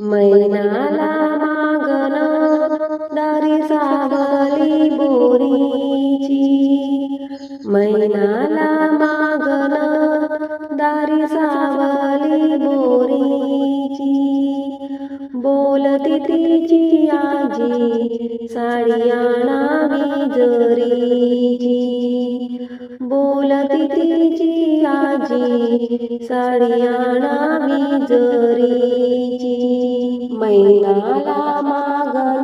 मैनाला मागण दारी सावली बोरीची. मैनाला मागण दारी सावली बोरीची. बोलती तिची आजी साडी आणावी जरीची. बोलती तिची आजी साडी आणावी जरीची. मैनाला मागन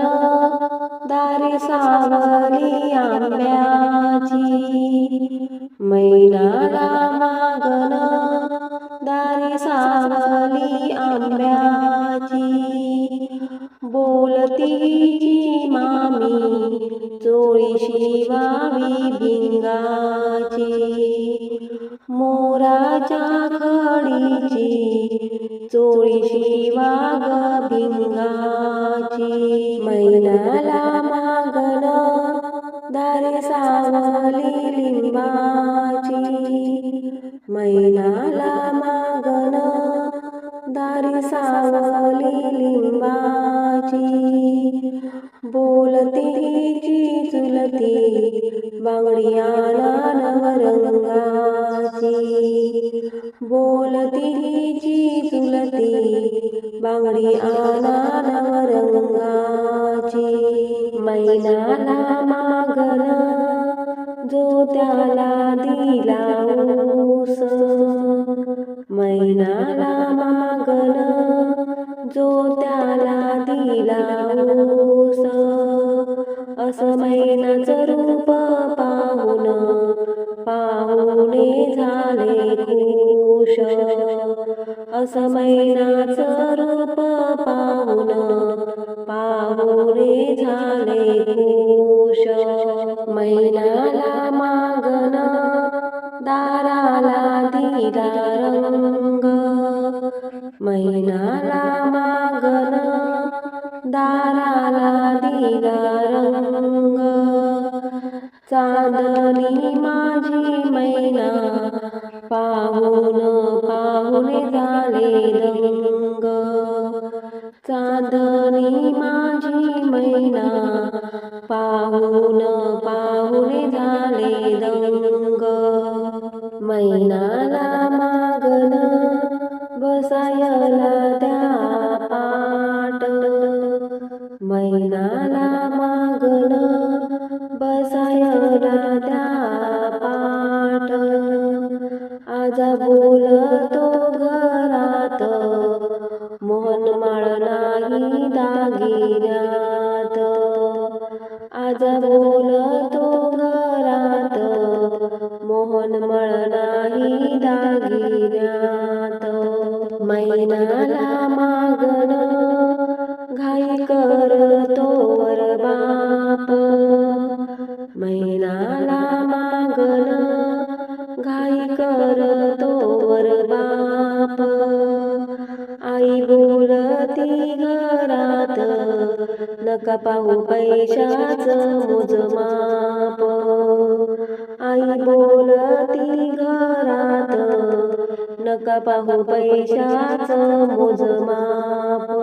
दारी सावली आंब्याची. मैनाला मागन दारी सावली आंब्याची. बोलती मामी चोळी शिवावी भिंगाची. मोराच्या खडीची चोळीशी वाग भिंगाची मैनाला मागण दारे सावली लिंबाची. मैनाला मागण दारी सावली लिंबाची. नवरंगाची बोलतीची चुलती बांगडी आणा नवरंगाची मैनाला मागण जो त्याला दिला ऊस. मैनाला मागण जो त्याला दिला ऊस. असं मैनाचं रूप पाहून पाहुणे झाले खूप असं असमैनाच रूप पाहून पाहुणे झाले खुश मैनाला मागन दाराला दिला रंग. मैनाला मागन दाराला दिला रंग. चांदणी माझी मैना पाहून रंग दंग चांदणी माझी मैना पाहून पाहुणे झाले रंग मैनाला मागन बसायला त्या दागिन्यात आज बोलतो घरात मोहन मळ नाही दागिन्यात मैनाला मागण घाई करतो वर बाप. मैनाला मागण घाई करतो वर बाप. नका पाहू पैशाच मोजमाप. आई बोलती घरात नका पाहू पैशाच मोजमाप.